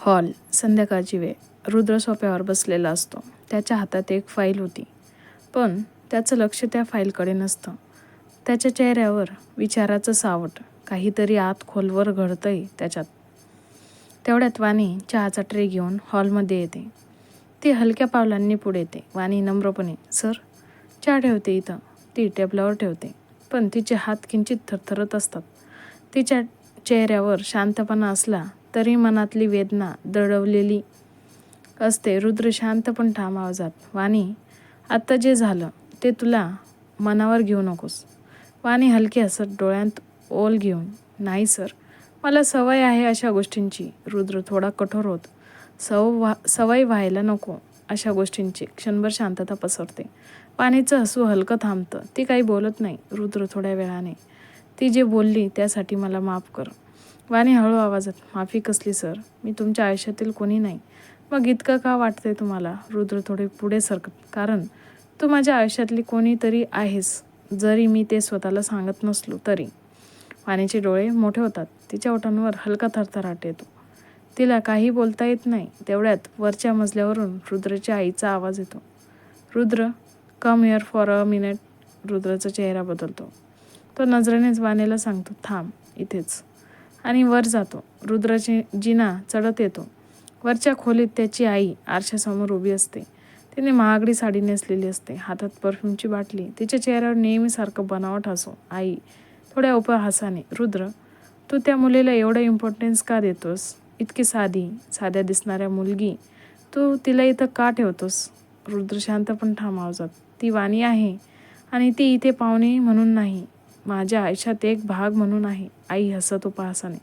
Hall संध्याकाळची वेळ रुद्र सोफ्यावर बसलेला असतो. त्याच्या हातात एक फाईल होती. पण त्याचं लक्ष त्या फाईलकडे नसतं. त्याच्या चेहऱ्यावर विचाराचं सावट काहीतरी आत खोलवर घडतंय त्याच्यात. तेवढ्यात वाणी चहाचा ट्रे घेऊन हॉलमध्ये येते. ती हलक्या पावलांनी पुढे येते. वाणी नम्रपणे सर चहा ठेवते इथं. ती टेबलावर ठेवते. पण तिचे हात किंचित थरथरत असतात. तिच्या चेहऱ्यावर शांतपणा असला तरी मनातली वेदना दडवलेली असते. रुद्र शांत पण ठाम आवाजात वाणी आत्ता जे झालं ते तुला मनावर घेऊ नकोस. वाणी हलकी हसत डोळ्यात ओल घेऊन नाही सर मला सवय आहे अशा गोष्टींची रुद्र थोडा कठोर होत. सव व्हा सवय व्हायला नको अशा गोष्टींची क्षणभर शांतता पसरते. पाणीचं हसू हलकं थांबतं. ती काही बोलत नाही. रुद्र थोड्या वेळाने ती जे बोलली त्यासाठी मला माफ कर. वाणी हळू आवाजात माफी कसली सर? मी तुमच्या आयुष्यातील कोणी नाही. मग इतकं का वाटतंय तुम्हाला? रुद्र थोडे पुढे सरकत कारण तू माझ्या आयुष्यातली कोणीतरी आहेस जरी मी ते स्वतःला सांगत नसलो तरी. वाणीचे डोळे मोठे होतात. तिच्या ओठांवर हलका थरथराट येतो. तिला काही बोलता येत नाही. तेवढ्यात वरच्या मजल्यावरून रुद्रच्या आईचा आवाज येतो. Rudra come here for a minute रुद्राचा चेहरा बदलतो. तो नजरेनेच वाणीला सांगतो थांब इथेच. आणि वर जातो. रुद्राची जिना चढत येतो. वरच्या खोलीत त्याची आई आरशासमोर उभी असते. तिने महागडी साडी नेसलेली असते. हातात परफ्यूमची बाटली. तिच्या चेहऱ्यावर नेहमीसारखं बनावट हसो आई थोड्या उपहासाने रुद्र तू त्या मुलीला एवढं इम्पॉर्टन्स का देतोस? इतकी साधी साध्या दिसणाऱ्या मुलगी. तू तिला इथं का ठेवतोस? रुद्र शांत पण ठाम ती वाणी आहे आणि ती इथे पाहुणे म्हणून नाही. माझ्या आयुष्यात एक भाग म्हणून आहे. आई हसत उपहासाने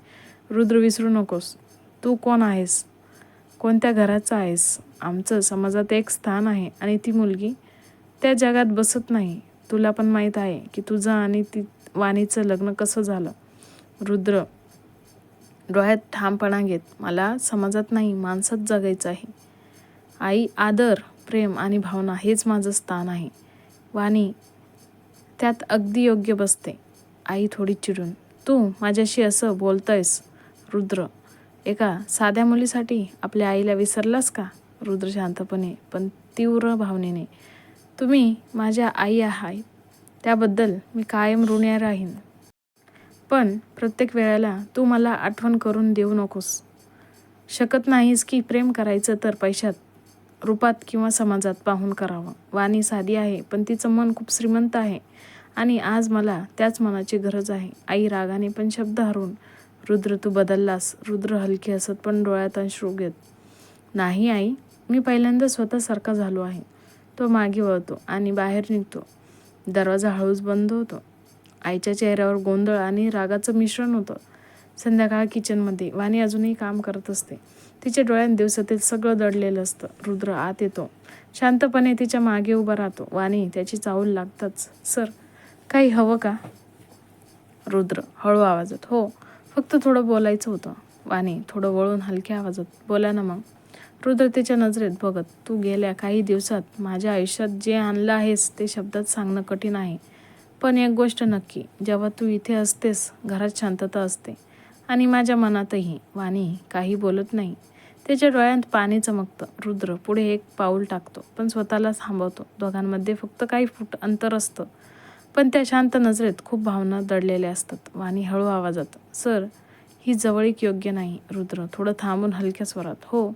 रुद्र विसरू नकोस. तू कोण आहेस? कोणत्या घराचा आहेस? आमचं समाजात एक स्थान आहे आणि ती मुलगी त्या जगात बसत नाही. तुला पण माहीत आहे की तुझं आणि ती वाणीचं लग्न कसं झालं? रुद्र डोळ्यात ठामपणा घेत मला समाजात नाही माणसात जगायचं आहे. आई आदर प्रेम आणि भावना हेच माझं स्थान आहे. वाणी त्यात अगदी योग्य बसते. आई थोडी चिडून तू माझ्याशी असं बोलतयस रुद्र. एका साध्या मुलीसाठी आपल्या आईला विसरलास का? रुद्र शांतपणे पण तीव्र भावनेने तुम्ही माझ्या आई आहात. त्याबद्दल मी कायम ऋण्या राहीन. पण प्रत्येक वेळेला तू मला आठवण करून देऊ नकोस. शकत नाहीस की प्रेम करायचं तर पैशात. रूपात किंवा समाजात पाहून करावं. वाणी साधी आहे पण तिचं मन खूप श्रीमंत आहे. आणि आज मला त्याच मनाची गरज आहे. आई रागाने पण शब्द हरून रुद्र तू बदललास. रुद्र हलकी हसत पण डोळ्यात अश्रू घेत. नाही आई मी पहिल्यांदा स्वतःसारखा झालो आहे. तो मागे वळतो आणि बाहेर निघतो. दरवाजा हळूच बंद होतो. आईच्या चेहऱ्यावर गोंधळ आणि रागाचं मिश्रण होतं. संध्याकाळ किचनमध्ये वाणी अजूनही काम करत असते. तिच्या डोळ्यात दिवसातील सगळं दडलेलं असतं. रुद्र आत येतो. शांतपणे तिच्यामागे उभा राहतो. वाणी त्याची चावल लागताच. सर काही हवं का? रुद्र हळू आवाजात हो. फक्त थोडं बोलायचं होतं. वाणी थोडं वळून हलक्या आवाजात बोला ना मग. रुद्र तिच्या नजरेत बघत तू गेल्या काही दिवसात माझ्या आयुष्यात जे आणलं आहेस ते शब्दात सांगणं कठीण आहे. पण एक गोष्ट नक्की जेव्हा तू इथे असतेस घरात शांतता असते. आणि माझ्या मनातही वाणी काही बोलत नाही. त्याच्या डोळ्यात पाणी चमकतं. रुद्र पुढे एक पाऊल टाकतो पण स्वतःला थांबवतो. दोघांमध्ये फक्त काही फूट अंतर असतं. पण त्या शांत नजरेत खूप भावना दडलेल्या असतात. वाणी हळू आवाजात सर ही जवळीक योग्य नाही. रुद्र थोडं थांबून हलक्या स्वरात हो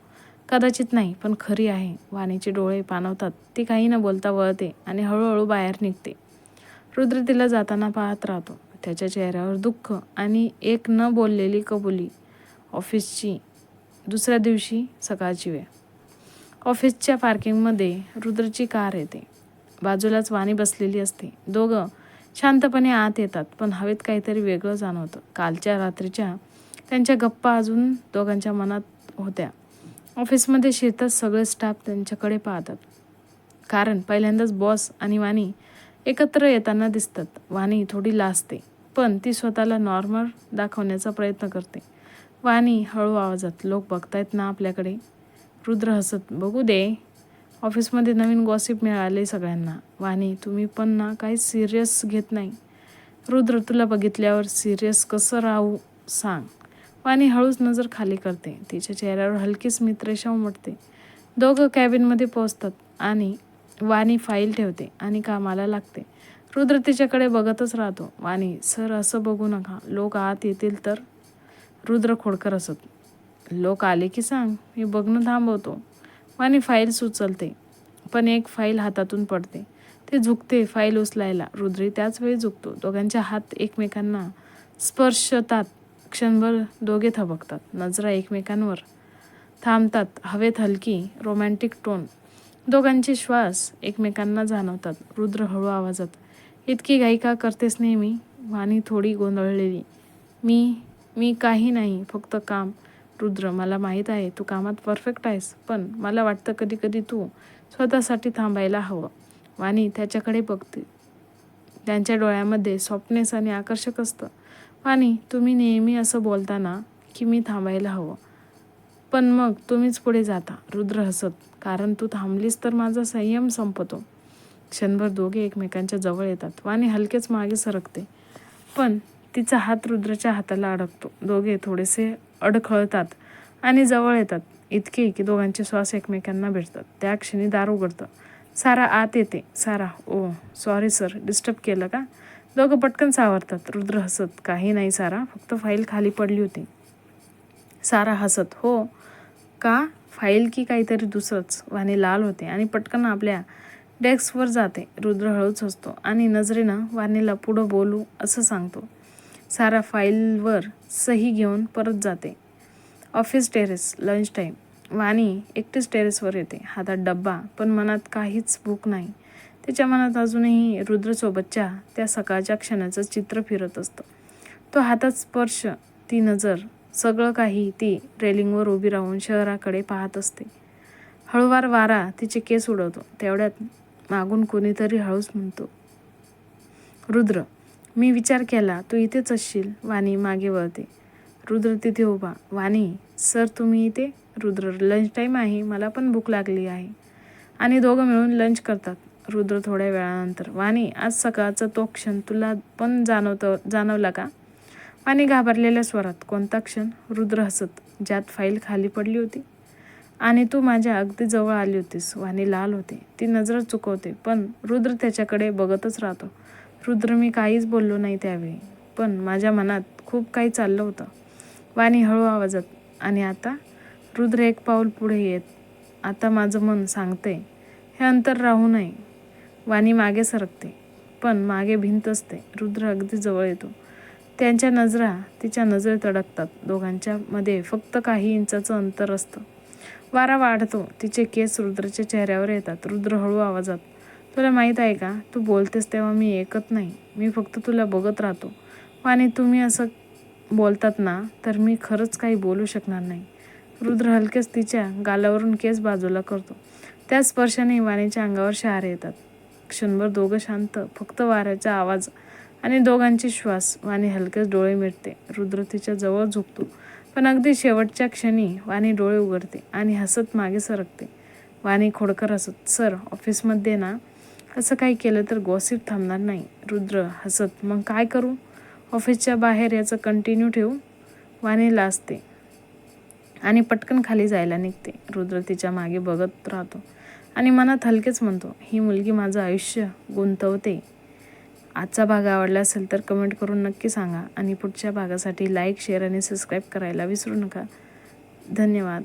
कदाचित नाही पण खरी आहे. वाणीचे डोळे पाणवतात ती काही न बोलता वळते आणि हळूहळू बाहेर निघते. रुद्र तिला जाताना पाहत राहतो. त्याच्या चेहऱ्यावर दुःख आणि एक न बोललेली कबुली. ऑफिसची दुसऱ्या दिवशी सकाळची वेळ. ऑफिसच्या पार्किंगमध्ये रुद्रची कार येते. बाजूलाच वाणी बसलेली असते. दोघं शांतपणे आत येतात पण हवेत काहीतरी वेगळं जाणवतं. कालच्या रात्रीच्या त्यांच्या गप्पा अजून दोघांच्या मनात होत्या. ऑफिसमध्ये शिरतात सगळे स्टाफ त्यांच्याकडे पाहतात. कारण पहिल्यांदाच बॉस आणि वाणी एकत्र येताना दिसतात. वाणी थोडी लाजते. पण ती स्वतःला नॉर्मल दाखवण्याचा प्रयत्न करते. वाणी हळू आवाजात लोक बघतायत ना आपल्याकडे? रुद्र हसत बघू दे. ऑफिसमध्ये नवीन गॉसिप मिळाले सगळ्यांना. वाणी तुम्ही पण ना काही सिरियस घेत नाही. रुद्र तुला बघितल्यावर सिरियस कसं राहू सांग. वाणी हळूच नजर खाली करते. तिच्या चेहऱ्यावर हलकीच मित्रेशा उमटते दोघं कॅबिनमध्ये पोहोचतात आणि वाणी फाईल ठेवते आणि कामाला लागते. रुद्र तिच्याकडे बघतच राहतो. वाणी सर असं बघू नका. लोक आत येतील तर रुद्र खोडकर असत. लोक आले की सांग. मी बघणं थांबवतो. वाणी फाईल सुचलते. पण एक फाईल हातातून पडते. ते झुकते फाईल उचलायला. रुद्री त्याच वेळी झुकतो. दोघांच्या हात एकमेकांना स्पर्शतात. क्षणभर दोघे थबकतात. नजरा एकमेकांवर थांबतात. हवेत हलकी रोमॅन्टिक टोन. दोघांचे श्वास एकमेकांना जाणवतात. रुद्र हळू आवाजात इतकी घाई का करतेस नेहमी? वाणी थोडी गोंधळलेली. मी मी काही नाही फक्त काम. रुद्र मला माहीत आहे तू कामात परफेक्ट आहेस पण मला वाटतं कधी कधी तू स्वतःसाठी थांबायला हवं. वाणी त्याच्याकडे बघते. त्यांच्या डोळ्यामध्ये सॉफ्टनेस आणि आकर्षक असतं. वाणी तुम्ही नेहमी असं बोलताना की मी थांबायला हवं. पण मग तुम्हीच पुढे जाता. रुद्र हसत कारण तू थांबलीस तर माझा संयम संपतो. क्षणभर दोघे एकमेकांच्या जवळ येतात. वाणी हलकेच मागे सरकते. पण तिचा हात रुद्रच्या हाताला अडकतो. दोघे थोडेसे अडखळतात आणि जवळ येतात. इतके की दोघांचे श्वास एकमेकांना भेटतात त्या क्षणी दार उघडतं. सारा आत येते. Sara oh sorry sir disturb केलं का? दोघं पटकन सावरतात. रुद्र हसत काही नाही सारा. फक्त फाईल खाली पडली होती. सारा हसत हो का? फाईल की काहीतरी दुसरंच. वाणी लाल होते आणि पटकन आपल्या डेस्कवर जाते. रुद्र हळूच हसतो आणि नजरेनं वाणीला पुढं बोलू असं सांगतो. सारा फाईलवर सही घेऊन परत जाते. Office terrace lunch time. Vani एकटीच टेरेसवर येते. हातात डब्बा पण मनात काहीच भूक नाही. त्याच्या मनात अजूनही रुद्रसोबतच्या त्या सकाळच्या क्षणाचं चित्र फिरत असतं. तो हातात स्पर्श ती नजर सगळं काही ती रेलिंगवर उभी राहून शहराकडे पाहत असते. हळूवार वारा तिचे केस उडवतो. तेवढ्यात मागून कोणीतरी हळूच म्हणतो. रुद्र मी विचार केला तू इथेच असशील वाणी मागे वळते. रुद्र तिथे उभा वाणी सर तुम्ही इथे रुद्र लंच टाईम आहे मला पण भूक लागली आहे आणि दोघं मिळून लंच करतात. रुद्र थोड्या वेळानंतर वाणी आज सकाळचा तो क्षण तुला पण जाणवतं जाणवला का वाणी घाबरलेल्या स्वरात कोणता क्षण रुद्र हसत ज्यात फाईल खाली पडली होती. आणि तू माझ्या अगदी जवळ आली होतीस वाणी लाल होते. ती नजर चुकवते पण रुद्र त्याच्याकडे बघतच राहतो. रुद्र मी काहीच बोललो नाही त्यावेळी पण माझ्या मनात खूप काही चाललं होतं. वाणी हळू आवाजात आणि आता? रुद्र एक पाऊल पुढे येत आता माझं मन सांगते हे अंतर राहू नये. वाणी मागे सरकते पण मागे भिंत असते. रुद्र अगदी जवळ येतो. त्यांच्या नजरा तिच्या नजरेत अडकतात. दोघांच्या मध्ये फक्त काही इंचाचं अंतर असतं. वारा वाढतो. तिचे केस रुद्रच्या चेहऱ्यावर येतात. रुद्र हळू आवाजात तुला माहीत आहे का? तू बोलतेस तेव्हा मी ऐकत नाही. मी फक्त तुला बघत राहतो. आणि तुम्ही असं बोलतात ना तर मी खरंच काही बोलू शकणार नाही. रुद्र हलकेच तिच्या गालावरून केस बाजूला करतो. त्या स्पर्शाने वाणीच्या अंगावर शहारे येतात. क्षणभर दोघं शांत फक्त वाऱ्याचा आवाज आणि दोघांचे श्वास. वाणी हलकेच डोळे मिटते. रुद्र तिच्या जवळ झुकतो. पण अगदी शेवटच्या क्षणी वाणी डोळे उघडते आणि हसत मागे सरकते. वाणी खोडकर हसत सर ऑफिसमध्ये ना असं काही केलं तर गॉसिप थांबणार नाही. रुद्र हसत मग काय करू? ऑफिसच्या बाहेर याचं कंटिन्यू ठेवू? वाणी लाजते आणि पटकन खाली जायला निघते. रुद्र तिच्यामागे बघत राहतो आणि मनात हलकेच म्हणतो ही मुलगी माझं आयुष्य गुंतवते. आजचा भाग आवडला असेल तर कमेंट करून नक्की सांगा. आणि पुढच्या भागासाठी लाईक शेअर आणि सबस्क्राईब करायला विसरू नका. धन्यवाद.